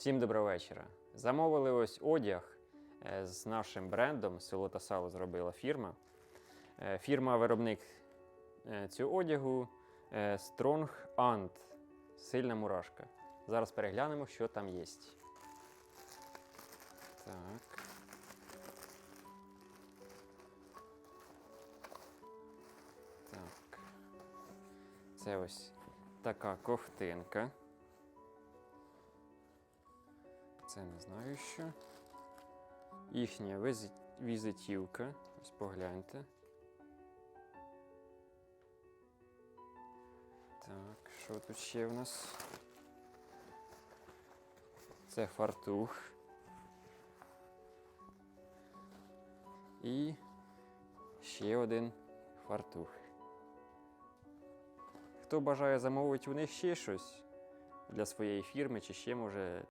Всім доброго вечора. Замовили ось одяг е, з нашим брендом. Село та сало зробила фірма. Е, Фірма-виробник е, цього одягу Strong Ant. Сильна мурашка. Зараз переглянемо, що там є. Так. Так. Це ось така ковтинка. Це не знаю що. Їхня візитівка. Ось погляньте. Так, що тут ще в нас? Це фартух. І ще один фартух. Хто бажає замовити у них ще щось для своєї фірми, чи ще може